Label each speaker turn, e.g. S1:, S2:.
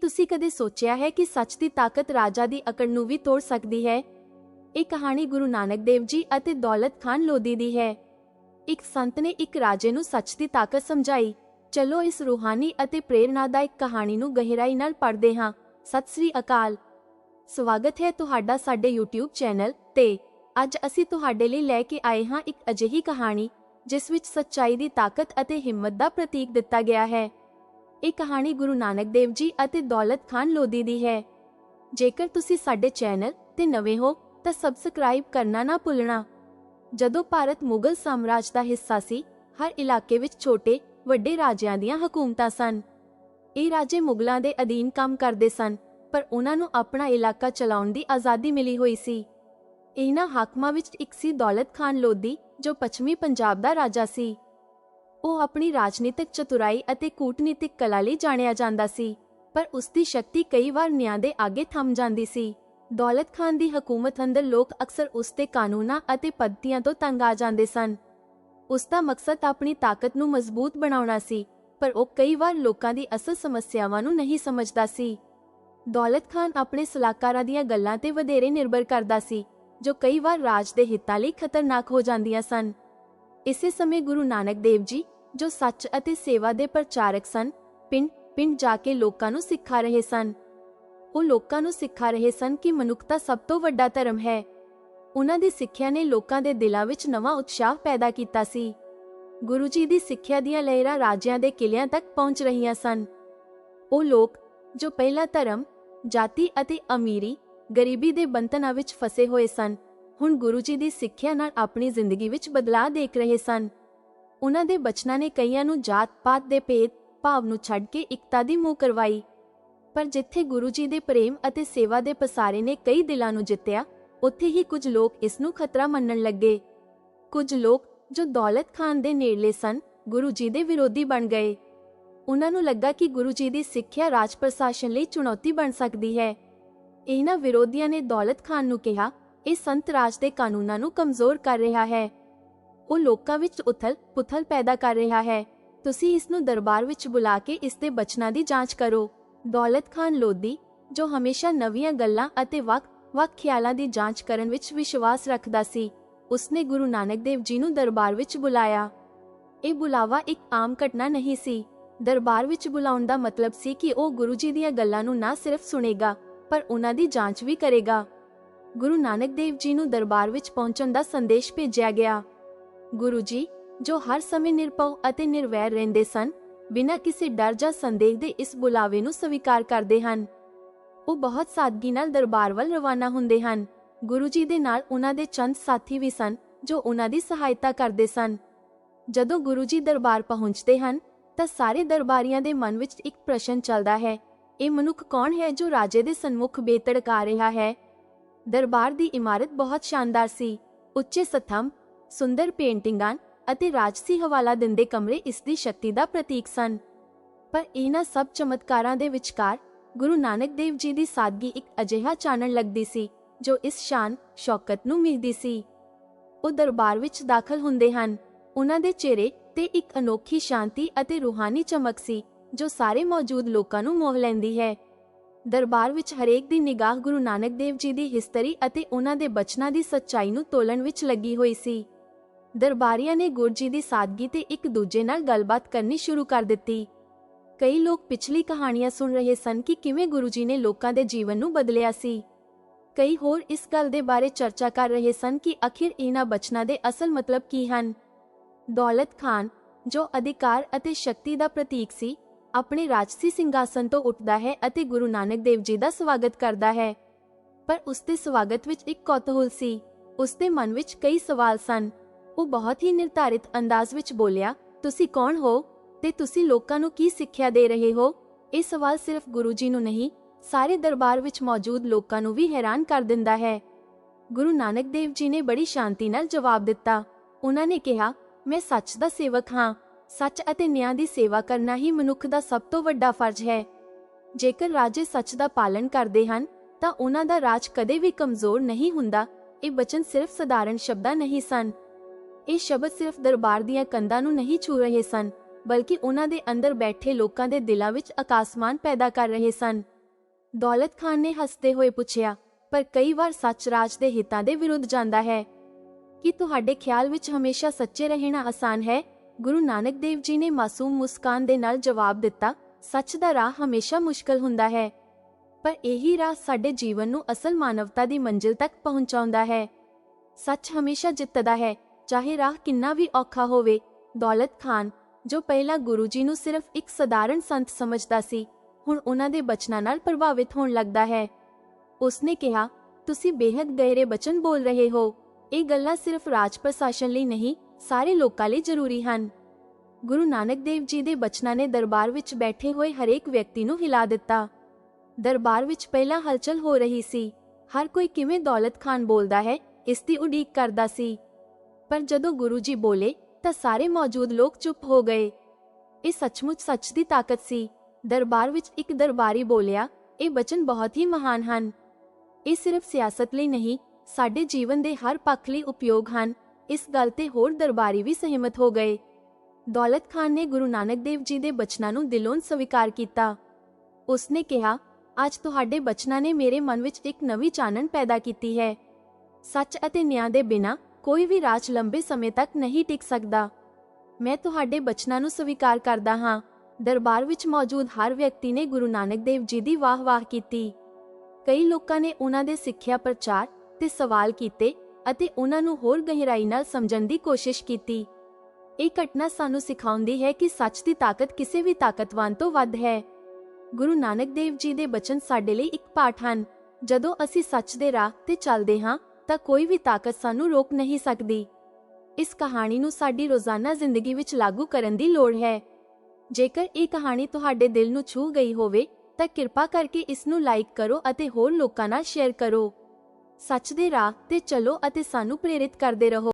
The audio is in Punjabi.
S1: ਤੁਸੀਂ ਕਦੇ ਸੋਚਿਆ ਹੈ ਕਿ ਸੱਚ ਦੀ ਤਾਕਤ ਰਾਜਾ ਦੀ ਅਕੜ ਨੂੰ ਵੀ ਤੋੜ ਸਕਦੀ ਹੈ? ਇਹ ਕਹਾਣੀ ਗੁਰੂ ਨਾਨਕ ਦੇਵ ਜੀ ਅਤੇ ਦੌਲਤ ਖਾਨ ਲੋਧੀ ਦੀ ਹੈ। ਇੱਕ ਸੰਤ ਨੇ ਇੱਕ ਰਾਜੇ ਨੂੰ ਸੱਚ ਦੀ ਤਾਕਤ ਸਮਝਾਈ। ਚਲੋ ਇਸ ਰੂਹਾਨੀ ਅਤੇ ਪ੍ਰੇਰਨਾਦਾਇਕ ਕਹਾਣੀ ਨੂੰ ਗਹਿਰਾਈ ਨਾਲ ਪੜ੍ਹਦੇ ਹਾਂ। ਸਤਿ ਸ੍ਰੀ ਅਕਾਲ। ਸਵਾਗਤ ਹੈ ਤੁਹਾਡਾ ਸਾਡੇ YouTube ਚੈਨਲ ਤੇ। ਅੱਜ ਅਸੀਂ ਤੁਹਾਡੇ ਲਈ ਲੈ ਕੇ ਆਏ ਹਾਂ ਇੱਕ ਅਜਿਹੀ ਕਹਾਣੀ, ਜਿਸ ਵਿੱਚ ਸੱਚਾਈ ਦੀ ਤਾਕਤ ਅਤੇ ਹਿੰਮਤ ਦਾ ਪ੍ਰਤੀਕ ਦਿੱਤਾ ਗਿਆ ਹੈ। ਇਹ ਕਹਾਣੀ ਗੁਰੂ ਨਾਨਕ ਦੇਵ ਜੀ ਅਤੇ ਦੌਲਤ ਖਾਨ ਲੋਧੀ ਦੀ ਹੈ। ਜੇਕਰ ਤੁਸੀਂ ਸਾਡੇ ਚੈਨਲ ਤੇ ਨਵੇਂ ਹੋ, ਤਾਂ ਸਬਸਕ੍ਰਾਈਬ ਕਰਨਾ ਨਾ ਭੁੱਲਣਾ। ਜਦੋਂ ਭਾਰਤ ਮੁਗਲ ਸਾਮਰਾਜ ਦਾ ਹਿੱਸਾ ਸੀ, ਹਰ ਇਲਾਕੇ ਵਿੱਚ ਛੋਟੇ, ਵੱਡੇ ਰਾਜਿਆਂ ਦੀਆਂ ਹਕੂਮਤਾਂ ਸਨ। ਇਹ ਰਾਜੇ ਮੁਗਲਾਂ ਦੇ ਅਧੀਨ ਕੰਮ ਕਰਦੇ ਸਨ, ਪਰ ਉਹਨਾਂ ਨੂੰ ਆਪਣਾ ਇਲਾਕਾ ਚਲਾਉਣ ਦੀ ਆਜ਼ਾਦੀ ਮਿਲੀ ਹੋਈ ਸੀ। ਇਹਨਾਂ ਹਾਕਮਾਂ ਵਿੱਚ ਇੱਕ ਸੀ ਦੌਲਤ ਖਾਨ ਲੋਧੀ, ਜੋ ਪੱਛਮੀ ਪੰਜਾਬ ਦਾ ਰਾਜਾ ਸੀ। ਉਹ ਆਪਣੀ ਰਾਜਨੀਤਿਕ ਚਤੁਰਾਈ ਅਤੇ ਕੂਟਨੀਤਿਕ ਕਲਾ ਲਈ ਜਾਣਿਆ ਜਾਂਦਾ ਸੀ, ਪਰ ਉਸ ਦੀ ਸ਼ਕਤੀ ਕਈ ਵਾਰ ਨਿਆਂ ਦੇ ਅੱਗੇ ਥੰਮ ਜਾਂਦੀ ਸੀ। ਦੌਲਤ ਖਾਨ ਦੀ ਹਕੂਮਤ ਅੰਦਰ ਲੋਕ ਅਕਸਰ ਉਸ ਦੇ ਕਾਨੂੰਨਾਂ ਅਤੇ ਪੱਧਤੀਆਂ ਤੋਂ ਤੰਗ ਆ ਜਾਂਦੇ ਸਨ। ਉਸ ਦਾ ਮਕਸਦ ਆਪਣੀ ਤਾਕਤ ਨੂੰ ਮਜ਼ਬੂਤ ਬਣਾਉਣਾ ਸੀ, ਪਰ ਉਹ ਕਈ ਵਾਰ ਲੋਕਾਂ ਦੀ ਅਸਲ ਸਮੱਸਿਆਵਾਂ ਨੂੰ ਨਹੀਂ ਸਮਝਦਾ ਸੀ। ਦੌਲਤ ਖਾਨ ਆਪਣੇ ਸਲਾਹਕਾਰਾਂ ਦੀਆਂ ਗੱਲਾਂ ਤੇ ਵਧੇਰੇ ਨਿਰਭਰ ਕਰਦਾ ਸੀ, ਜੋ ਕਈ ਵਾਰ ਰਾਜ ਦੇ ਹਿੱਤਾਂ ਲਈ ਖਤਰਨਾਕ ਹੋ ਜਾਂਦੀਆਂ ਸਨ। ਇਸੇ ਸਮੇਂ ਗੁਰੂ ਨਾਨਕ ਦੇਵ ਜੀ, ਜੋ ਸੱਚ ਅਤੇ ਸੇਵਾ ਦੇ ਪ੍ਰਚਾਰਕ ਸਨ, ਪਿੰਡ ਪਿੰਡ ਜਾ ਕੇ ਲੋਕਾਂ ਨੂੰ ਸਿਖਾ ਰਹੇ ਸਨ। ਉਹ ਲੋਕਾਂ ਨੂੰ ਸਿਖਾ ਰਹੇ ਸਨ ਕਿ ਮਨੁੱਖਤਾ ਸਭ ਤੋਂ ਵੱਡਾ ਧਰਮ ਹੈ। ਉਹਨਾਂ ਦੀ ਸਿੱਖਿਆ ਨੇ ਲੋਕਾਂ ਦੇ ਦਿਲਾਂ ਵਿੱਚ ਨਵਾਂ ਉਤਸ਼ਾਹ ਪੈਦਾ ਕੀਤਾ ਸੀ। ਗੁਰੂ ਜੀ ਦੀ ਸਿੱਖਿਆ ਦੀਆਂ ਲਹਿਰਾਂ ਰਾਜਿਆਂ ਦੇ ਕਿਲਿਆਂ ਤੱਕ ਪਹੁੰਚ ਰਹੀਆਂ ਸਨ। ਉਹ ਲੋਕ, ਜੋ ਪਹਿਲਾ ਧਰਮ, ਜਾਤੀ ਅਤੇ ਅਮੀਰੀ, ਗਰੀਬੀ ਦੇ ਬੰਧਨਾਂ ਵਿੱਚ ਫਸੇ ਹੋਏ ਸਨ ਹੁਣ ਗੁਰੂ ਜੀ ਦੀ ਸਿੱਖਿਆ ਨਾਲ ਆਪਣੀ ਜ਼ਿੰਦਗੀ ਵਿੱਚ ਬਦਲਾਅ ਦੇਖ ਰਹੇ ਸਨ। ਉਹਨਾਂ ਦੇ ਬਚਨਾਂ ਨੇ ਕਈਆਂ ਨੂੰ ਜਾਤ-ਪਾਤ ਦੇ ਭੇਦ, ਭਾਵ ਨੂੰ ਛੱਡ ਕੇ ਇਕਤਾ ਦੀ ਮੂੰਹ ਕਰਵਾਈ। ਪਰ ਜਿੱਥੇ ਗੁਰੂ ਜੀ ਦੇ ਪ੍ਰੇਮ ਅਤੇ ਸੇਵਾ ਦੇ ਪਸਾਰੇ ਨੇ ਕਈ ਦਿਲਾਂ ਨੂੰ ਜਿੱਤਿਆ, ਉੱਥੇ ਹੀ ਕੁਝ ਲੋਕ ਇਸ ਨੂੰ ਖਤਰਾ ਮੰਨਣ ਲੱਗੇ। ਕੁਝ ਲੋਕ ਜੋ ਦੌਲਤ ਖਾਨ ਦੇ ਨੇੜਲੇ ਸਨ, ਗੁਰੂ ਜੀ ਦੇ ਵਿਰੋਧੀ ਬਣ ਗਏ। ਉਹਨਾਂ ਨੂੰ ਲੱਗਾ ਕਿ ਗੁਰੂ ਜੀ ਦੀ ਸਿੱਖਿਆ ਰਾਜ ਪ੍ਰਸ਼ਾਸਨ ਲਈ ਚੁਣੌਤੀ ਬਣ ਸਕਦੀ ਹੈ। ਇਹਨਾਂ ਵਿਰੋਧੀਆਂ ਨੇ ਦੌਲਤ ਖਾਨ ਨੂੰ ਕਿਹਾ ਇਹ ਸੰਤ ਰਾਜ ਦੇ ਕਾਨੂੰਨਾਂ ਨੂੰ ਕਮਜ਼ੋਰ ਕਰ ਰਿਹਾ ਹੈ। ਉਹ ਲੋਕਾਂ ਵਿੱਚ ਉਥਲ ਪੁਥਲ ਪੈਦਾ ਕਰ ਰਿਹਾ ਹੈ। ਤੁਸੀਂ ਇਸ ਨੂੰ ਦਰਬਾਰ ਵਿੱਚ ਬੁਲਾ ਕੇ ਇਸ ਦੇ ਬਚਨਾਂ ਦੀ ਜਾਂਚ ਕਰੋ। ਦੌਲਤ ਖਾਨ ਲੋਧੀ, ਜੋ ਹਮੇਸ਼ਾ ਨਵੀਆਂ ਗੱਲਾਂ ਅਤੇ ਵੱਖ ਵੱਖ ਖਿਆਲਾਂ ਦੀ ਜਾਂਚ ਕਰਨ ਵਿੱਚ ਵਿਸ਼ਵਾਸ ਰੱਖਦਾ ਸੀ, ਉਸਨੇ ਗੁਰੂ ਨਾਨਕ ਦੇਵ ਜੀ ਨੂੰ ਦਰਬਾਰ ਵਿੱਚ ਬੁਲਾਇਆ। ਇਹ ਬੁਲਾਵਾ ਇੱਕ ਆਮ ਘਟਨਾ ਨਹੀਂ ਸੀ। ਦਰਬਾਰ ਵਿੱਚ ਬੁਲਾਉਣ ਦਾ ਮਤਲਬ ਸੀ ਕਿ ਉਹ ਗੁਰੂ ਜੀ ਦੀਆਂ ਗੱਲਾਂ ਨੂੰ ਨਾ ਸਿਰਫ ਸੁਣੇਗਾ, ਪਰ ਉਹਨਾਂ ਦੀ ਜਾਂਚ ਵੀ ਕਰੇਗਾ। ਗੁਰੂ ਨਾਨਕ ਦੇਵ ਜੀ ਨੂੰ ਦਰਬਾਰ ਵਿੱਚ ਪਹੁੰਚਣ ਦਾ ਸੰਦੇਸ਼ ਭੇਜਿਆ ਗਿਆ। ਗੁਰੂ ਜੀ, ਜੋ ਹਰ ਸਮੇਂ ਨਿਰਪਉ ਅਤੇ ਨਿਰਵੈਰ ਰਹਿੰਦੇ ਸਨ, ਬਿਨਾਂ ਕਿਸੇ ਡਰ ਜਾਂ ਸੰਦੇਹ ਦੇ ਇਸ ਬੁਲਾਵੇ ਨੂੰ ਸਵੀਕਾਰ ਕਰਦੇ ਹਨ। ਉਹ ਬਹੁਤ ਸਾਦਗੀ ਨਾਲ ਦਰਬਾਰ ਵੱਲ ਰਵਾਨਾ ਹੁੰਦੇ ਹਨ। ਗੁਰੂ ਜੀ ਦੇ ਨਾਲ ਉਹਨਾਂ ਦੇ ਚੰਦ ਸਾਥੀ ਵੀ ਸਨ, ਜੋ ਉਹਨਾਂ ਦੀ ਸਹਾਇਤਾ ਕਰਦੇ ਸਨ। ਜਦੋਂ ਗੁਰੂ ਜੀ ਦਰਬਾਰ ਪਹੁੰਚਦੇ ਹਨ, ਤਾਂ ਸਾਰੇ ਦਰਬਾਰੀਆਂ ਦੇ ਮਨ ਵਿੱਚ ਇੱਕ ਪ੍ਰਸ਼ਨ ਚੱਲਦਾ ਹੈ, ਇਹ ਮਨੁੱਖ ਕੌਣ ਹੈ ਜੋ ਰਾਜੇ ਦੇ ਸਨਮੁਖ ਬੇਤੜਕਾ ਰਿਹਾ ਹੈ? ਦਰਬਾਰ ਦੀ ਇਮਾਰਤ ਬਹੁਤ ਸ਼ਾਨਦਾਰ ਸੀ। ਉੱਚੇ ਸਥੰਭ, ਸੁੰਦਰ ਪੇਂਟਿੰਗਾਂ ਅਤੇ ਰਾਜਸੀ ਹਵਾਲਾ ਦਿੰਦੇ ਕਮਰੇ ਇਸ ਦੀ ਸ਼ਕਤੀ ਦਾ ਪ੍ਰਤੀਕ ਸਨ। ਪਰ ਇਹਨਾਂ ਸਭ ਚਮਤਕਾਰਾਂ ਦੇ ਵਿਚਕਾਰ ਗੁਰੂ ਨਾਨਕ ਦੇਵ ਜੀ ਦੀ ਸਾਦਗੀ ਇੱਕ ਅਜਿਹਾ ਚਾਨਣ ਲੱਗਦੀ ਸੀ, ਜੋ ਇਸ ਸ਼ਾਨ, ਸ਼ੌਕਤ ਨੂੰ ਮਿਲਦੀ ਸੀ। ਉਹ ਦਰਬਾਰ ਵਿੱਚ ਦਾਖਲ ਹੁੰਦੇ ਹਨ। ਉਹਨਾਂ ਦੇ ਚਿਹਰੇ ਤੇ ਇੱਕ ਅਨੋਖੀ ਸ਼ਾਂਤੀ ਅਤੇ ਰੂਹਾਨੀ ਚਮਕ ਸੀ, ਜੋ ਸਾਰੇ ਮੌਜੂਦ ਲੋਕਾਂ ਨੂੰ ਮੋਹ ਲੈਂਦੀ ਹੈ। ਦਰਬਾਰ ਵਿੱਚ ਹਰੇਕ ਦੀ ਨਿਗਾਹ ਗੁਰੂ ਨਾਨਕ ਦੇਵ ਜੀ ਦੀ ਹਿਸਟਰੀ ਅਤੇ ਉਹਨਾਂ ਦੇ ਬਚਨਾਂ ਦੀ ਸੱਚਾਈ ਨੂੰ ਤੋਲਣ ਵਿੱਚ ਲੱਗੀ ਹੋਈ ਸੀ। ਦਰਬਾਰੀਆਂ ਨੇ ਗੁਰੂ ਜੀ ਦੀ ਸਾਦਗੀ ਤੇ ਇੱਕ ਦੂਜੇ ਨਾਲ ਗੱਲਬਾਤ ਕਰਨੀ ਸ਼ੁਰੂ ਕਰ ਦਿੱਤੀ। ਕਈ ਲੋਕ ਪਿਛਲੀ ਕਹਾਣੀਆਂ ਸੁਣ ਰਹੇ ਸਨ ਕਿ ਕਿਵੇਂ ਗੁਰੂ ਜੀ ਨੇ ਲੋਕਾਂ ਦੇ ਜੀਵਨ ਨੂੰ ਬਦਲਿਆ ਸੀ। ਕਈ ਹੋਰ ਇਸ ਗੱਲ ਦੇ ਬਾਰੇ ਚਰਚਾ ਕਰ ਰਹੇ ਸਨ ਕਿ ਅਖਿਰ ਇਹਨਾਂ ਬਚਨਾਂ ਦੇ ਅਸਲ ਮਤਲਬ ਕੀ ਹਨ। ਦੌਲਤ ਖਾਨ, ਜੋ ਅਧਿਕਾਰ ਅਤੇ ਸ਼ਕਤੀ ਦਾ ਪ੍ਰਤੀਕ ਸੀ ਆਪਣੇ ਰਾਜਸੀ ਸਿੰਘਾਸਨ ਤੋਂ ਉੱਠਦਾ ਹੈ ਅਤੇ ਗੁਰੂ ਨਾਨਕ ਦੇਵ ਜੀ ਦਾ ਸਵਾਗਤ ਕਰਦਾ ਹੈ। ਪਰ ਉਸ ਦੇ ਸਵਾਗਤ ਵਿੱਚ ਇੱਕ ਕੌਤੂਹਲ ਸੀ। ਉਸ ਦੇ ਮਨ ਵਿੱਚ ਕਈ ਸਵਾਲ ਸਨ। ਉਹ ਬਹੁਤ ਹੀ ਨਿਰਧਾਰਿਤ ਅੰਦਾਜ਼ ਵਿੱਚ ਬੋਲਿਆ, ਤੁਸੀਂ ਕੌਣ ਹੋ? ਤੇ ਤੁਸੀਂ ਲੋਕਾਂ ਨੂੰ ਕੀ ਸਿੱਖਿਆ ਦੇ ਰਹੇ ਹੋ? ਇਹ ਸਵਾਲ ਸਿਰਫ ਗੁਰੂ ਜੀ ਨੂੰ ਨਹੀਂ, ਸਾਰੇ ਦਰਬਾਰ ਵਿੱਚ ਮੌਜੂਦ ਲੋਕਾਂ ਨੂੰ ਵੀ ਹੈਰਾਨ ਕਰ ਦਿੰਦਾ ਹੈ। ਗੁਰੂ ਨਾਨਕ ਦੇਵ ਜੀ ਨੇ ਬੜੀ ਸ਼ਾਂਤੀ ਨਾਲ ਜਵਾਬ ਦਿੱਤਾ। ਉਹਨਾਂ ਨੇ ਕਿਹਾ, ਮੈਂ ਸੱਚ ਦਾ ਸੇਵਕ ਹਾਂ। ਸੱਚ ਅਤੇ ਨਿਆਂ ਦੀ ਸੇਵਾ ਕਰਨਾ ਹੀ ਮਨੁੱਖ ਦਾ ਸਭ ਤੋਂ ਵੱਡਾ ਫਰਜ਼ ਹੈ। ਜੇਕਰ ਰਾਜੇ ਸੱਚ ਦਾ ਪਾਲਣ ਕਰਦੇ ਹਨ, ਤਾਂ ਉਹਨਾਂ ਦਾ ਰਾਜ ਕਦੇ ਵੀ ਕਮਜ਼ੋਰ ਨਹੀਂ ਹੁੰਦਾ। ਇਹ ਬਚਨ ਸਿਰਫ ਸਧਾਰਨ ਸ਼ਬਦਾਂ ਨਹੀਂ ਸਨ। ਇਹ ਸ਼ਬਦ ਸਿਰਫ ਦਰਬਾਰ ਦੀਆਂ ਕੰਧਾਂ ਨੂੰ ਨਹੀਂ ਛੂ ਰਹੇ ਸਨ, ਬਲਕਿ ਉਹਨਾਂ ਦੇ ਅੰਦਰ ਬੈਠੇ ਲੋਕਾਂ ਦੇ ਦਿਲਾਂ ਵਿੱਚ ਆਕਾਸਮਾਨ ਪੈਦਾ ਕਰ ਰਹੇ ਸਨ। ਦੌਲਤ ਖਾਨ ਨੇ ਹੱਸਦੇ ਹੋਏ ਪੁੱਛਿਆ, ਪਰ ਕਈ ਵਾਰ ਸੱਚ ਰਾਜ ਦੇ ਹਿੱਤਾਂ ਦੇ ਵਿਰੁੱਧ ਜਾਂਦਾ ਹੈ। ਕੀ ਤੁਹਾਡੇ ਖਿਆਲ ਵਿੱਚ ਹਮੇਸ਼ਾ ਸੱਚੇ ਰਹਿਣਾ ਆਸਾਨ ਹੈ? ਗੁਰੂ ਨਾਨਕ ਦੇਵ ਜੀ ਨੇ ਮਾਸੂਮ ਮੁਸਕਾਨ ਦੇ ਨਾਲ ਜਵਾਬ ਦਿੱਤਾ, ਸੱਚ ਦਾ ਰਾਹ ਹਮੇਸ਼ਾ ਮੁਸ਼ਕਲ ਹੁੰਦਾ ਹੈ, ਪਰ ਇਹੀ ਰਾਹ ਸਾਡੇ ਜੀਵਨ ਨੂੰ ਅਸਲ ਮਾਨਵਤਾ ਦੀ ਮੰਜ਼ਿਲ ਤੱਕ ਪਹੁੰਚਾਉਂਦਾ ਹੈ। ਸੱਚ ਹਮੇਸ਼ਾ ਜਿੱਤਦਾ ਹੈ, ਚਾਹੇ ਰਾਹ ਕਿੰਨਾ ਵੀ ਔਖਾ ਹੋਵੇ। ਦੌਲਤ ਖਾਨ, ਜੋ ਪਹਿਲਾਂ ਗੁਰੂ ਜੀ ਨੂੰ ਸਿਰਫ ਇੱਕ ਸਧਾਰਨ ਸੰਤ ਸਮਝਦਾ ਸੀ, ਹੁਣ ਉਹਨਾਂ ਦੇ ਬਚਨਾਂ ਨਾਲ ਪ੍ਰਭਾਵਿਤ ਹੋਣ ਲੱਗਦਾ ਹੈ। ਉਸਨੇ ਕਿਹਾ, ਤੁਸੀਂ ਬੇहद ਗਹਿਰੇ ਬਚਨ ਬੋਲ ਰਹੇ ਹੋ। ਇਹ ਗੱਲਾਂ ਸਿਰਫ ਰਾਜ ਪ੍ਰਸ਼ਾਸਨ ਲਈ ਨਹੀਂ ਸਾਰੇ ਲੋਕਾਂ ਲਈ ਜ਼ਰੂਰੀ ਹਨ। ਗੁਰੂ ਨਾਨਕ ਦੇਵ ਜੀ ਦੇ ਬਚਨਾਂ ਨੇ ਦਰਬਾਰ ਵਿੱਚ ਬੈਠੇ ਹੋਏ ਹਰੇਕ ਵਿਅਕਤੀ ਨੂੰ ਹਿਲਾ ਦਿੱਤਾ। ਦਰਬਾਰ ਵਿੱਚ ਪਹਿਲਾਂ ਹਲਚਲ ਹੋ ਰਹੀ ਸੀ, ਹਰ ਕੋਈ ਕਿਵੇਂ ਦੌਲਤ ਖਾਨ ਬੋਲਦਾ ਹੈ, ਇਸ ਦੀ ਉਡੀਕ ਕਰਦਾ ਸੀ। ਪਰ ਜਦੋਂ ਗੁਰੂ ਜੀ ਬੋਲੇ, ਤਾਂ ਸਾਰੇ ਮੌਜੂਦ ਲੋਕ ਚੁੱਪ ਹੋ ਗਏ। ਇਹ ਸੱਚਮੁੱਚ ਸੱਚ ਦੀ ਤਾਕਤ ਸੀ। ਦਰਬਾਰ ਵਿੱਚ ਇੱਕ ਦਰਬਾਰੀ ਬੋਲਿਆ, ਇਹ ਬਚਨ ਬਹੁਤ ਹੀ ਮਹਾਨ ਹਨ। ਇਹ ਸਿਰਫ ਸਿਆਸਤ ਲਈ ਨਹੀਂ, ਸਾਡੇ ਜੀਵਨ ਦੇ ਹਰ ਪੱਖ ਲਈ ਉਪਯੋਗ ਹਨ। ਇਸ ਗੱਲ ਤੇ ਹੋਰ ਦਰਬਾਰੀ ਵੀ ਸਹਿਮਤ ਹੋ ਗਏ। ਦੌਲਤ ਖਾਨ ਨੇ ਗੁਰੂ ਨਾਨਕ ਦੇਵ ਜੀ ਦੇ ਬਚਨਾਂ ਨੂੰ ਦਿਲੋਂ ਸਵੀਕਾਰ ਕੀਤਾ। ਉਸਨੇ ਕਿਹਾ, ਅੱਜ ਤੁਹਾਡੇ ਬਚਨਾਂ ਨੇ ਮੇਰੇ ਮਨ ਵਿੱਚ ਇੱਕ ਨਵੀਂ ਚਾਨਣ ਪੈਦਾ ਕੀਤੀ ਹੈ। ਸੱਚ ਅਤੇ ਨਿਆਂ ਦੇ ਬਿਨਾਂ ਕੋਈ ਵੀ ਰਾਜ ਲੰਬੇ ਸਮੇਂ ਤੱਕ ਨਹੀਂ ਟਿਕ ਸਕਦਾ। ਮੈਂ ਤੁਹਾਡੇ ਬਚਨਾਂ ਨੂੰ ਸਵੀਕਾਰ ਕਰਦਾ ਹਾਂ। ਦਰਬਾਰ ਵਿੱਚ ਮੌਜੂਦ ਹਰ ਵਿਅਕਤੀ ਨੇ ਗੁਰੂ ਨਾਨਕ ਦੇਵ ਜੀ ਦੀ ਵਾਹ-ਵਾਹ ਕੀਤੀ। ਕਈ ਲੋਕਾਂ ਨੇ ਉਹਨਾਂ ਦੇ ਸਿੱਖਿਆ ਪ੍ਰਚਾਰ ਤੇ ਸਵਾਲ ਕੀਤੇ ਅਤੇ ਉਹਨਾਂ ਨੂੰ ਹੋਰ ਗਹਿਰਾਈ ਨਾਲ ਸਮਝਣ ਦੀ ਕੋਸ਼ਿਸ਼ ਕੀਤੀ। ਇਹ ਘਟਨਾ ਸਾਨੂੰ ਸਿਖਾਉਂਦੀ ਹੈ ਕਿ ਸੱਚ ਦੀ ਤਾਕਤ ਕਿਸੇ ਵੀ ਤਾਕਤਵਾਨ ਤੋਂ ਵੱਧ ਹੈ। ਗੁਰੂ ਨਾਨਕ ਦੇਵ ਜੀ ਦੇ ਬਚਨ ਸਾਡੇ ਲਈ ਇੱਕ ਪਾਠ ਹਨ। ਜਦੋਂ ਅਸੀਂ ਸੱਚ ਦੇ ਰਾਹ ਤੇ ਚੱਲਦੇ ਹਾਂ, ਤਾਂ ਕੋਈ ਵੀ ਤਾਕਤ ਸਾਨੂੰ ਰੋਕ ਨਹੀਂ ਸਕਦੀ। ਇਸ ਕਹਾਣੀ ਨੂੰ ਸਾਡੀ ਰੋਜ਼ਾਨਾ ਜ਼ਿੰਦਗੀ ਵਿੱਚ ਲਾਗੂ ਕਰਨ ਦੀ ਲੋੜ ਹੈ। ਜੇਕਰ ਇਹ ਕਹਾਣੀ ਤੁਹਾਡੇ ਦਿਲ ਨੂੰ ਛੂ ਗਈ ਹੋਵੇ, ਤਾਂ ਕਿਰਪਾ ਕਰਕੇ ਇਸ ਨੂੰ ਲਾਈਕ ਕਰੋ ਅਤੇ ਹੋਰ ਲੋਕਾਂ ਨਾਲ ਸ਼ੇਅਰ ਕਰੋ। ਸੱਚ ਦੇ ਰਾਹ ਤੇ ਚੱਲੋ ਅਤੇ ਸਾਨੂੰ ਪ੍ਰੇਰਿਤ ਕਰਦੇ ਰਹੋ।